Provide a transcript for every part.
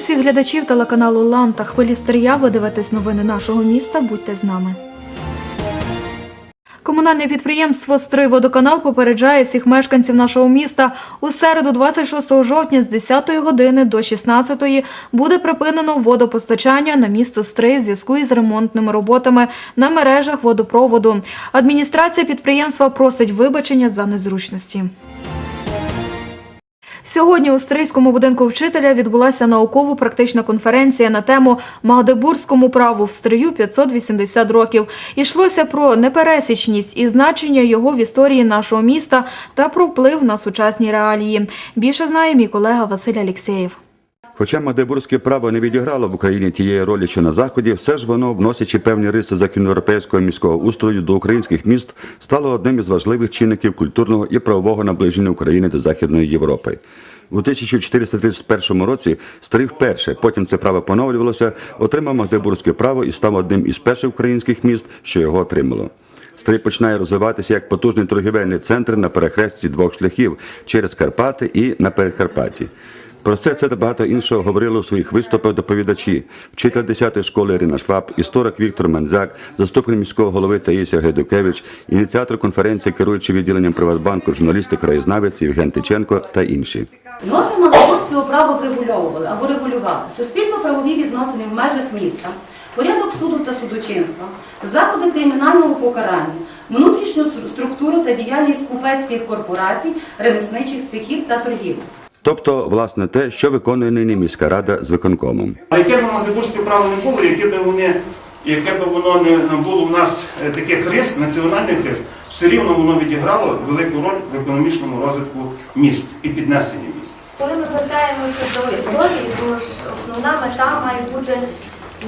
всіх глядачів телеканалу Лан та хвилі Стрия. Ви дивитесь новини нашого міста. Будьте з нами. Комунальне підприємство «Стрийводоканал» попереджає всіх мешканців нашого міста. У середу, 26 жовтня, з 10 години до 16 буде припинено водопостачання на місто Стрий в зв'язку із ремонтними роботами на мережах водопроводу. Адміністрація підприємства просить вибачення за незручності. Сьогодні у Стрийському будинку вчителя відбулася науково-практична конференція на тему Магдебурзькому праву в Стрию 580 років. Ішлося про непересічність і значення його в історії нашого міста та про вплив на сучасні реалії. Більше знає мій колега Василь Алєксєєв. Хоча Магдебурзьке право не відіграло в Україні тієї ролі, що на заході, все ж воно, вносячи певні риси західноєвропейського міського устрою до українських міст, стало одним із важливих чинників культурного і правового наближення України до Західної Європи. У 1431 році Стрий вперше, потім це право поновлювалося, отримав Магдебурзьке право і став одним із перших українських міст, що його отримало. Стрий починає розвиватися як потужний торгівельний центр на перехресті двох шляхів через Карпати і на Передкарпатті. Про це це та багато іншого говорили у своїх виступах доповідачі, вчитель 10-ї школи Ірина Шваб, історик Віктор Мензяк, заступник міського голови Таїсія Гайдукевич, ініціатор конференції, керуючий відділенням Приватбанку, журналісти краєзнавець Євген Тиченко та інші. Норми Магдебурзького права врегульовували або регулювали суспільно-правові відносини в межах міста, порядок суду та судочинства, заходи кримінального покарання, внутрішню структуру та діяльність купецьких корпорацій, ремісничих цехів та торгів. Тобто, власне, те, що виконує нині міська рада з виконкомом. А яке б Магдебурзьке право не було, яке б вони, яке б воно не було в нас таке таких національний національних рис, все рівно воно відіграло велику роль в економічному розвитку міст і піднесенні міст. Коли ми повертаємося до історії, то ж основна мета має бути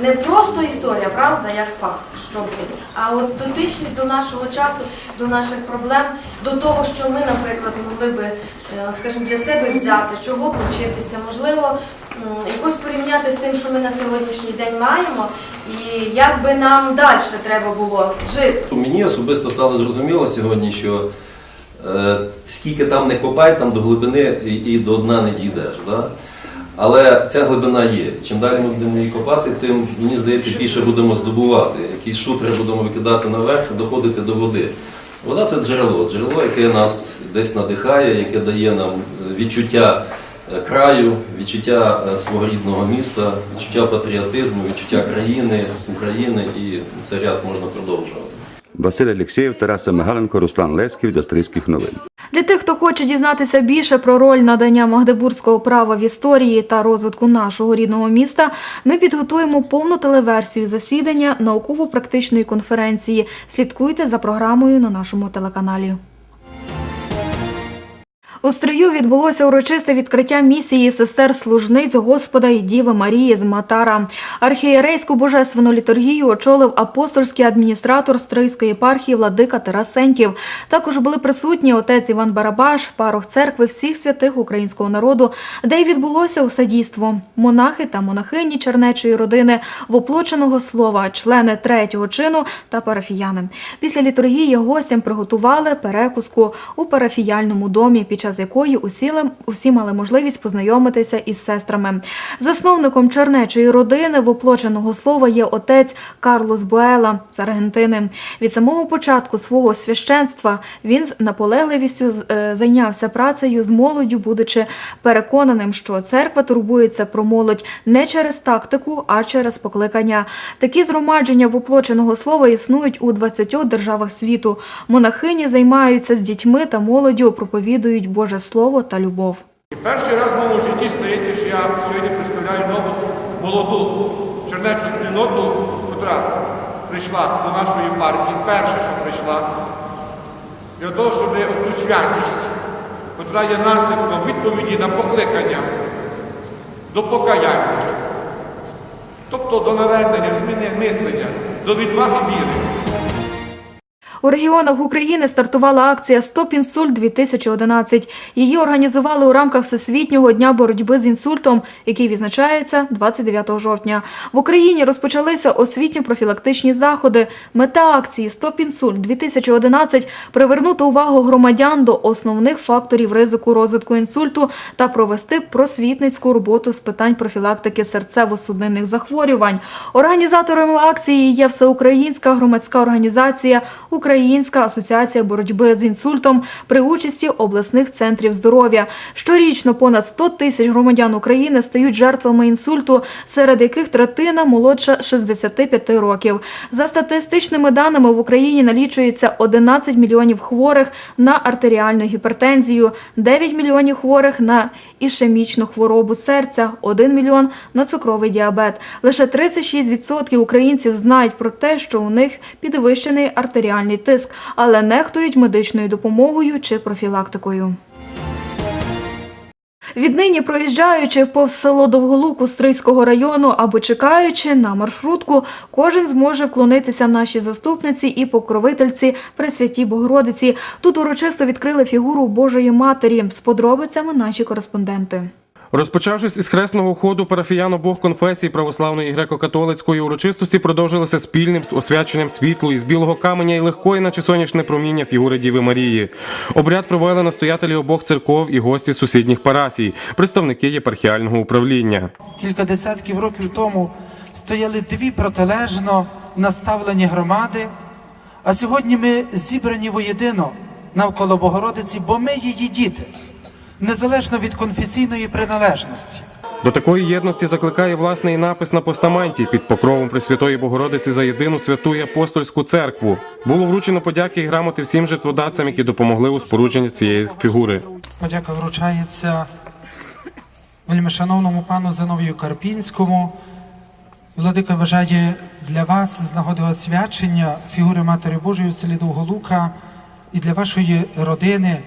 не просто історія, правда, як факт, що було, а от дотичність до нашого часу, до наших проблем, до того, що ми, наприклад, могли би, е, скажімо, для себе взяти, чого повчитися, можливо, якось порівняти з тим, що ми на сьогоднішній день маємо, і як би нам далі треба було жити. Мені особисто стало зрозуміло сьогодні, що е, скільки там не копай, там до глибини і, до дна не дійдеш. Да? Але ця глибина є. Чим далі ми будемо її копати, тим, мені здається, більше будемо здобувати. Якісь шутри будемо викидати наверх, доходити до води. Вода це джерело, джерело, яке нас десь надихає, яке дає нам е, відчуття е, краю, відчуття е, свого рідного міста, відчуття патріотизму, відчуття країни, України, і цей ряд можна продовжувати. Василь Алєксєєв, Тараса Мигаленко, Руслан Леськів для Стрийських новин. Для тих, хто хоче дізнатися більше про роль надання магдебурзького права в історії та розвитку нашого рідного міста, ми підготуємо повну телеверсію засідання науково-практичної конференції. Слідкуйте за програмою на нашому телеканалі. У стрию відбулося урочисте відкриття місії сестер служниць Господа і Діви Марії з Матара. Архієрейську божественну літургію очолив апостольський адміністратор Стрийської єпархії владика Тарас Сеньків. Також були присутні отець Іван Барабаш, парох церкви всіх святих українського народу, де й відбулося усе дійство. Монахи та монахині чернечої родини, воплоченого слова, члени третього чину та парафіяни. Після літургії гостям приготували перекуску у парафіяльному домі, під час якої усі, усі мали можливість познайомитися із сестрами. Засновником чернечої родини воплоченого слова є отець Карлос Буела з Аргентини. Від самого початку свого священства він з наполегливістю е, зайнявся працею з молоддю, будучи переконаним, що церква турбується про молодь не через тактику, а через покликання. Такі згромадження воплоченого слова існують у 20 державах світу. Монахині займаються з дітьми та молоддю, проповідують Боже Слово та любов. І перший раз в моєму житті стається, що я сьогодні представляю нову молоду чернечу спільноту, яка прийшла до нашої партії, перша, що прийшла, для того, щоб оцю святість, яка є наслідком відповіді на покликання до покаяння, тобто до навернення, зміни мислення, до відваги віри. У регіонах України стартувала акція Стоп інсульт 2011 Її організували у рамках Всесвітнього дня боротьби з інсультом, який відзначається 29 жовтня. В Україні розпочалися освітньо-профілактичні заходи. Мета акції Стоп інсульт 2011 привернути увагу громадян до основних факторів ризику розвитку інсульту та провести просвітницьку роботу з питань профілактики серцево-судинних захворювань. Організаторами акції є всеукраїнська громадська організація Українська асоціація боротьби з інсультом при участі обласних центрів здоров'я. Щорічно понад 100 тисяч громадян України стають жертвами інсульту, серед яких третина молодша 65 років. За статистичними даними в Україні налічується 11 мільйонів хворих на артеріальну гіпертензію, 9 мільйонів хворих на ішемічну хворобу серця, 1 мільйон на цукровий діабет. Лише 36% українців знають про те, що у них підвищений артеріальний тиск, але нехтують медичною допомогою чи профілактикою. Віднині проїжджаючи повз село Довголуку Стрийського району або чекаючи на маршрутку, кожен зможе вклонитися нашій заступниці і покровительці Пресвятій Богородиці. Тут урочисто відкрили фігуру Божої Матері з подробицями наші кореспонденти. Розпочавшись із хресного ходу парафіян обох конфесій православної греко-католицької урочистості продовжилися спільним з освяченням світлу із білого каменя і легкої, наче сонячне проміння фігури Діви Марії. Обряд провели настоятелі обох церков і гості сусідніх парафій, представники єпархіального управління. кілька десятків років тому стояли дві протилежно наставлені громади, а сьогодні ми зібрані воєдино навколо Богородиці, бо ми її діти, незалежно від конфесійної приналежності. До такої єдності закликає власний напис на постаменті під покровом Пресвятої Богородиці за єдину святу і апостольську церкву. Було вручено подяки і грамоти всім жертводавцям, які допомогли у спорудженні цієї фігури. Подяка вручається вельмишановному пану Зиновію Карпінському. Владика бажає для вас з нагоди освячення фігури Матері Божої у селі Довголука і для вашої родини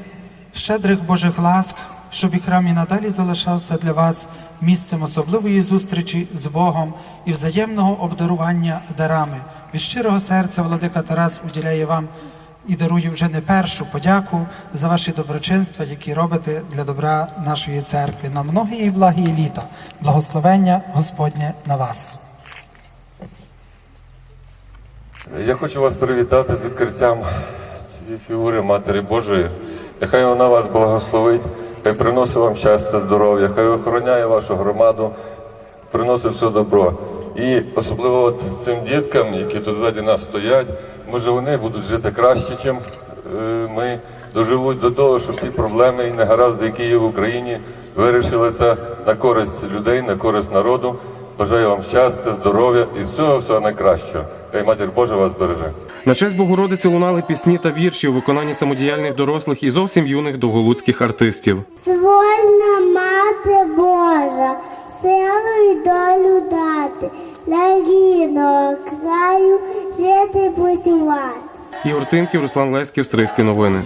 щедрих Божих ласк, щоб і храм і надалі залишався для вас місцем особливої зустрічі з Богом і взаємного обдарування дарами. Від щирого серця Владика Тарас уділяє вам і дарую вже не першу подяку за ваші доброчинства, які робите для добра нашої церкви. На многі і благі літа. Благословення Господнє на вас. Я хочу вас привітати з відкриттям цієї фігури Матері Божої. Нехай вона вас благословить, хай приносить вам щастя, здоров'я, хай охороняє вашу громаду, приносить все добро. І особливо от цим діткам, які тут ззаді нас стоять, може вони будуть жити краще, ніж ми доживуть до того, щоб ті проблеми і негаразди, які є в Україні, вирішилися на користь людей, на користь народу. Бажаю вам щастя, здоров'я і всього всього найкращого. Хай матір Божа вас береже. На честь Богородиці лунали пісні та вірші у виконанні самодіяльних дорослих і зовсім юних довголуцьких артистів. Свольна мати Божа, силу й долю дати, для рідного краю жити будувати. Ігор Тимків, Руслан Леськів, Стрийські новини.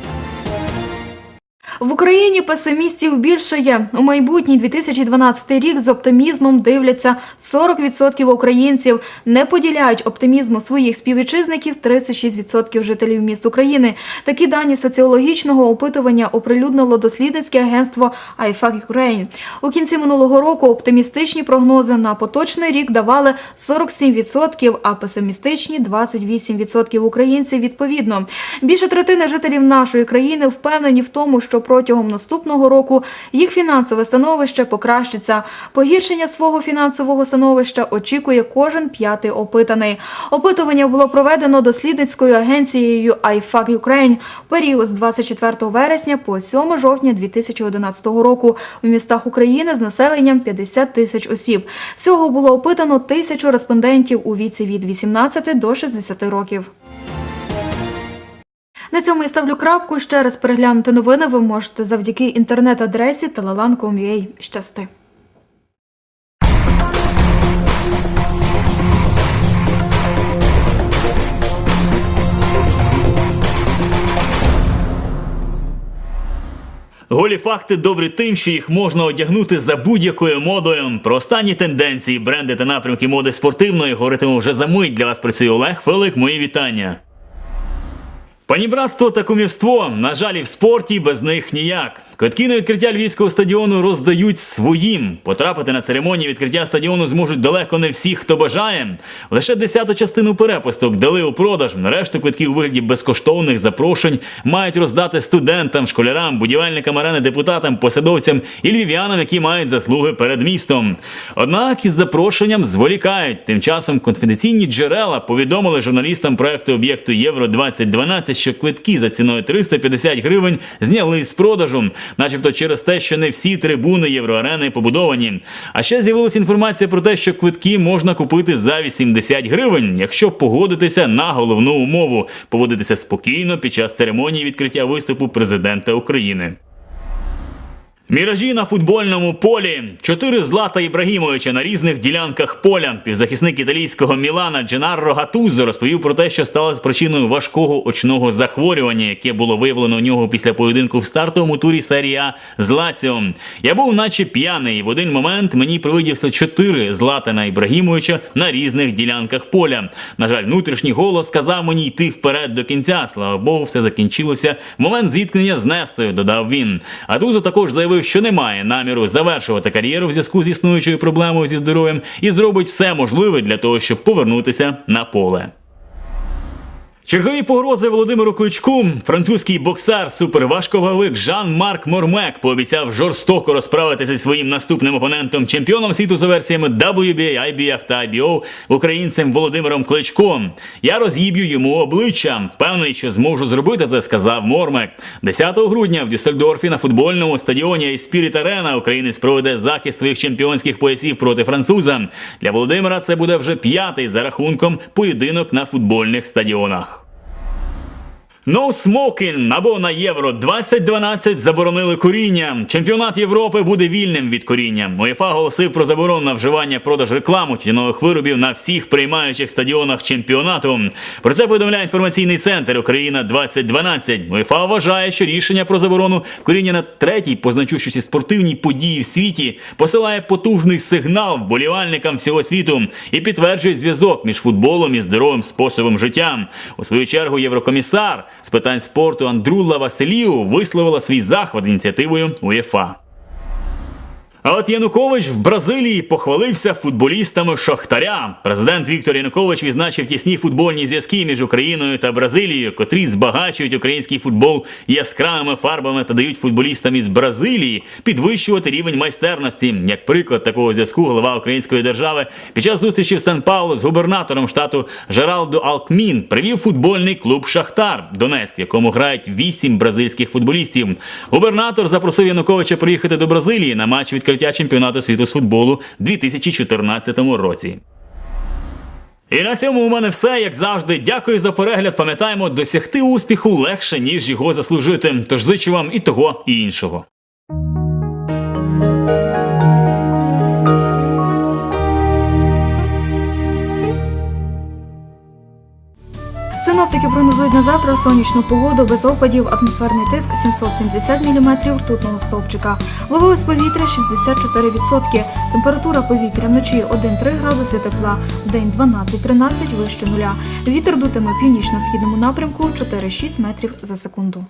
В Україні песимістів більше є. У майбутній 2012 рік з оптимізмом дивляться 40% українців. Не поділяють оптимізму своїх співвітчизників 36% жителів міст України. Такі дані соціологічного опитування оприлюднило дослідницьке агентство iFact Ukraine. У кінці минулого року оптимістичні прогнози на поточний рік давали 47%, а песимістичні 28% українців відповідно. Більше третини жителів нашої країни впевнені в тому, що протягом наступного року їх фінансове становище покращиться. Погіршення свого фінансового становища очікує кожен п'ятий опитаний. Опитування було проведено дослідницькою агенцією iFact Ukraine в період з 24 вересня по 7 жовтня 2011 року в містах України з населенням 50 тисяч осіб. Всього було опитано тисячу респондентів у віці від 18 до 60 років. На цьому я ставлю крапку. Ще раз переглянути новини ви можете завдяки інтернет-адресі telelan.com.ua. Щасти! Голі факти добрі тим, що їх можна одягнути за будь-якою модою. Про останні тенденції, бренди та напрямки моди спортивної говоритиму вже за мить. Для вас працює Олег Фелик. Мої вітання. Панібратство та кумівство, на жаль, і в спорті без них ніяк. Квитки на відкриття львівського стадіону роздають своїм. Потрапити на церемонію відкриття стадіону зможуть далеко не всі, хто бажає. Лише десяту частину перепусток дали у продаж. Решту квитків у вигляді безкоштовних запрошень мають роздати студентам, школярам, будівельникам арени, депутатам, посадовцям і львів'янам, які мають заслуги перед містом. Однак із запрошенням зволікають. Тим часом конфіденційні джерела повідомили журналістам проекту об'єкту Євро 2012, що квитки за ціною 350 гривень зняли з продажу, начебто через те, що не всі трибуни Євроарени побудовані. А ще з'явилася інформація про те, що квитки можна купити за 80 гривень, якщо погодитися на головну умову поводитися спокійно під час церемонії відкриття виступу президента України. Міражі на футбольному полі. Чотири злата Ібрагімовича на різних ділянках поля. Півзахисник італійського Мілана Дженарро Гатузо розповів про те, що сталося причиною важкого очного захворювання, яке було виявлено у нього після поєдинку в стартовому турі серії А з Лаціо. Я був наче п'яний. В один момент мені привидівся чотири златана Ібрагімовича на різних ділянках поля. На жаль, внутрішній голос сказав мені йти вперед до кінця. Слава Богу, все закінчилося момент зіткнення з Нестою, додав він. Гатузо також заявив, що не має наміру завершувати кар'єру в зв'язку з існуючою проблемою зі здоров'ям і зробить все можливе для того, щоб повернутися на поле. Чергові погрози Володимиру Кличку. Французький боксер, суперважковик Жан-Марк Мормек пообіцяв жорстоко розправитися зі своїм наступним опонентом, чемпіоном світу за версіями WBA, IBF та IBO, українцем Володимиром Кличком. Я роз'їб'ю йому обличчя. Певний, що зможу зробити це, сказав Мормек. 10 грудня в Дюссельдорфі на футбольному стадіоні Spirit Arena українець проведе захист своїх чемпіонських поясів проти француза. Для Володимира це буде вже п'ятий за рахунком поєдинок на футбольних стадіонах. No smoking або на Євро 2012 заборонили куріння. Чемпіонат Європи буде вільним від куріння. УЄФА оголосив про заборону на вживання продаж рекламу тютюнових виробів на всіх приймаючих стадіонах чемпіонату. Про це повідомляє інформаційний центр Україна 2012. УЄФА вважає, що рішення про заборону куріння на третій по значущості спортивній події в світі посилає потужний сигнал вболівальникам всього світу і підтверджує зв'язок між футболом і здоровим способом життя. У свою чергу єврокомісар з питань спорту Андрюла Василію висловила свій захват ініціативою УЄФА. А от Янукович в Бразилії похвалився футболістами Шахтаря. Президент Віктор Янукович відзначив тісні футбольні зв'язки між Україною та Бразилією, котрі збагачують український футбол яскравими фарбами та дають футболістам із Бразилії підвищувати рівень майстерності. Як приклад такого зв'язку, голова української держави під час зустрічі в Сан Паулу з губернатором штату Жералдо Алкмін привів футбольний клуб Шахтар Донецьк, в якому грають вісім бразильських футболістів. Губернатор запросив Януковича приїхати до Бразилії на матч відкриття чемпіонату світу з футболу в 2014 році. І на цьому у мене все. Як завжди, дякую за перегляд. Пам'ятаємо, досягти успіху легше, ніж його заслужити. Тож зичу вам і того, і іншого. Синоптики прогнозують на завтра сонячну погоду без опадів, атмосферний тиск 770 мм ртутного стовпчика. Вологість повітря 64%. Температура повітря вночі 1-3 градуси тепла, день 12-13 вище нуля. Вітер дутиме північно-східному напрямку 4-6 метрів за секунду.